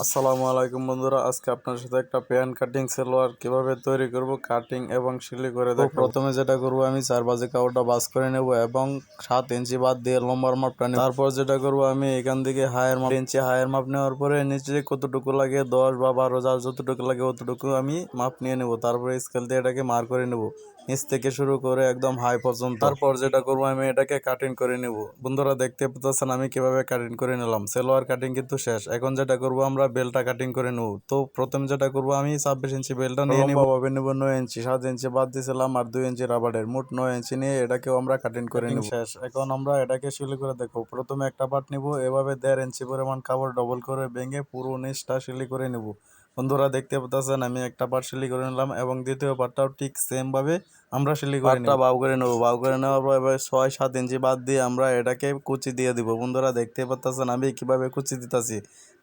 আসসালামু আলাইকুম বন্ধুরা আজকে আপনার সাথে একটা প্যান কাটিং সেলোয়ার কীভাবে তৈরি করব কাটিং এবং সিলি করে দেখো প্রথমে যেটা করব আমি চার বাজে কাপড়টা বাস করে নেব এবং সাত ইঞ্চি বাদ দিয়ে লম্বার মাপটা নেব। তারপর যেটা করব আমি এখান থেকে হায়ার মাপ ইঞ্চি হায়ার মাপ নেওয়ার পরে নিচে কতটুকু লাগে দশ বা বারো যার যতটুকু লাগে অতটুকু আমি মাপ নিয়ে নেব। তারপরে স্কেল দিয়ে এটাকে মার করে নেব। নিচ থেকে শুরু করে একদম হাই পর্যন্ত। তারপর যেটা করব আমি এটাকে কাটিং করে নেব। বন্ধুরা দেখতে পাচ্ছেন আমি কীভাবে কাটিং করে নিলাম। সেলোয়ার কাটিং কিন্তু শেষ। এখন যেটা করব আমরা বেলটা কাটিং করে নেব। তো প্রথম যেটা করব আমি ছাব্বিশ ইঞ্চি বেলটা নিয়ে নেব। ভাবে নেব নয় ইঞ্চি সাত ইঞ্চি বাদ দিয়েছিলাম আর দুই ইঞ্চি রাবারের। মোট নয় ইঞ্চি নিয়ে এটাকেও আমরা কাটিং করে নেব। শেষ। এখন আমরা এটাকে শিলি করে দেখো প্রথমে একটা পাট নিব এভাবে দেড় ইঞ্চি পরিমাণ কাপড় ডবল করে ভেঙে পুরো নিচটা শিলি করে নেব। বন্ধুরা দেখতে পাচ্ছেন আমি একটা পার্ট সিলি করে নিলাম এবং দ্বিতীয় পার্টটাও ঠিক সেম ভাবে আমরা সিলি করে নিব। বাউ করে নেব বাউ করে নেওয়ার পর এবার ছয় সাত ইঞ্চি বাদ দিয়ে আমরা এটাকে কুচি দিয়ে দিব। বন্ধুরা দেখতে পাচ্ছেন আমি কীভাবে কুচি দিতেছি।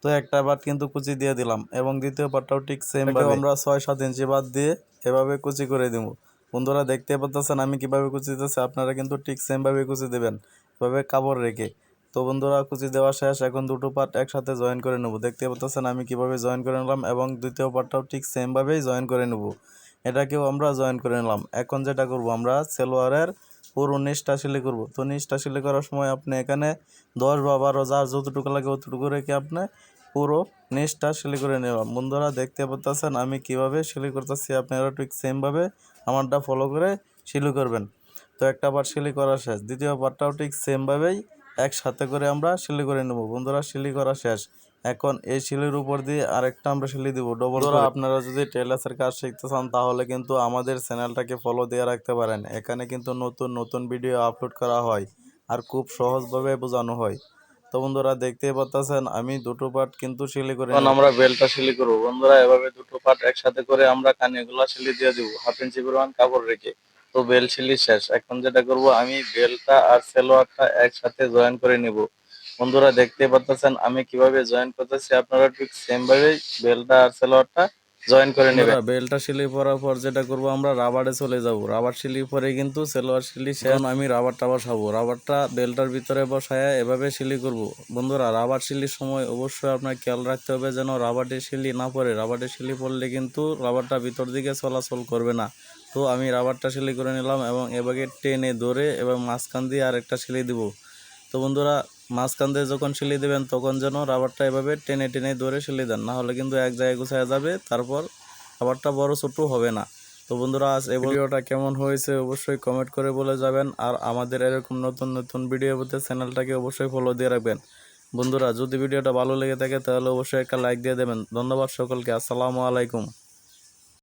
তো একটা পার্ট কিন্তু কুচি দিয়ে দিলাম এবং দ্বিতীয় পার্টটাও ঠিক সেম ভাবে। আমরা ছয় সাত ইঞ্চি বাদ দিয়ে এভাবে কুচি করে দিব। বন্ধুরা দেখতে পাচ্ছেন আমি কীভাবে কুচি দিতেছি আপনারা কিন্তু ঠিক সেম ভাবে কুচি দেবেন। এভাবে কাপড় রেখে। তো বন্ধুরা কুচি দেওয়া শেষ। এখন দুটো পার্ট একসাথে জয়েন করে নেব। দেখতে পাচ্ছেন আমি কীভাবে জয়েন করে নিলাম এবং দ্বিতীয় পার্টটাও ঠিক সেমভাবেই জয়েন করে নেব। এটাকেও আমরা জয়েন করে নিলাম। এখন যেটা করব আমরা, সেলোয়ারের পুরো নিচটা সিলি করব। তো নিচটা সিলি করার সময় আপনি এখানে দশ বা বারো, যার যতটুকু লাগে অতটুকু রেখে আপনি পুরো নিচটা সিলি করে নিলাম। বন্ধুরা, দেখতে পাচ্ছেন আমি কীভাবে সিলি করতেছি, আপনারা ঠিক সেমভাবে আমারটা ফলো করে সিলি করবেন। তো একটা পার্ট সিলি করা শেষ। দ্বিতীয় পার্টটাও ঠিক সেমভাবেই একসাথে করে আমরা সিলি করে নেব। বন্ধুরা সিলি করা শেষ। এখন এই শিলির উপর দিয়ে আরেকটা আমরা শিলি দিব। ডবল আপনারা যদি টেলার্সের কাজ শিখতে চান তাহলে কিন্তু আমাদের চ্যানেলটাকে ফলো দিয়ে রাখতে পারেন। এখানে কিন্তু নতুন নতুন ভিডিও আপলোড করা হয় আর খুব সহজভাবে বোঝানো হয়। তো বন্ধুরা দেখতেই পাচ্ছেন আমি দুটো পার্ট কিন্তু সিলি করে এখন আমরা বেলটা সিলি করব। বন্ধুরা এভাবে দুটো পার্ট একসাথে করে আমরা কানিগুলো সিলি দিয়ে দিব। হাফ ইঞ্চি পরিমাণ কাপড় রেখে। তো বেল সিলি শেষ। এখন যেটা করব, আমি বেলটা আর সেলোয়ারটা একসাথে জয়েন করে নিব। বন্ধুরা দেখতে পাচ্ছেন আমি কীভাবে জয়েন করতেছি, আপনারা ঠিক সেম ভাবে বেলটা আর সেলোয়ারটা জয়েন করে নেবেন বেলটা পরার পর যেটা করব আমরা রাবারে চলে যাব। রাবার সিলি পরে কিন্তু সেলোয়ার সিলি শেষ আমি রাবারটা বসাবো রাবারটা বেলটার ভিতরে বসায় এভাবে সিলি করব। বন্ধুরা রাবার সিলির সময় অবশ্যই আপনার খেয়াল রাখতে হবে যেন রাবারটি সিলি না পড়ে। রাবারটি সিলি পড়লে কিন্তু রাবারটা ভিতর দিকে চলাচল করবে না। তো আমি রাবারটা সিলি করে নিলাম এবং এভাবে টেনে ধরে এবং মাঝখান দিয়ে আরেকটা সিলি দিব। তো বন্ধুরা, মাঝখান দিয়ে যখন সিলি দেবেন, তখন যেন রাবারটা এভাবে টেনে টেনে ধরে সিলি দেন। না হলে কিন্তু এক জায়গায় গুছায় যাবে, তারপর রাবারটা বড় ছোট হবে না। তো বন্ধুরা, আজ এই ভিডিওটা কেমন হয়েছে অবশ্যই কমেন্ট করে বলে যাবেন। আর আমাদের এরকম নতুন নতুন ভিডিও পেতে চ্যানেলটাকে অবশ্যই ফলো দিয়ে রাখবেন। বন্ধুরা, যদি ভিডিওটা ভালো লেগে থাকে, তাহলে অবশ্যই একটা লাইক দিয়ে দেবেন। ধন্যবাদ সকলকে। আসসালামু আলাইকুম।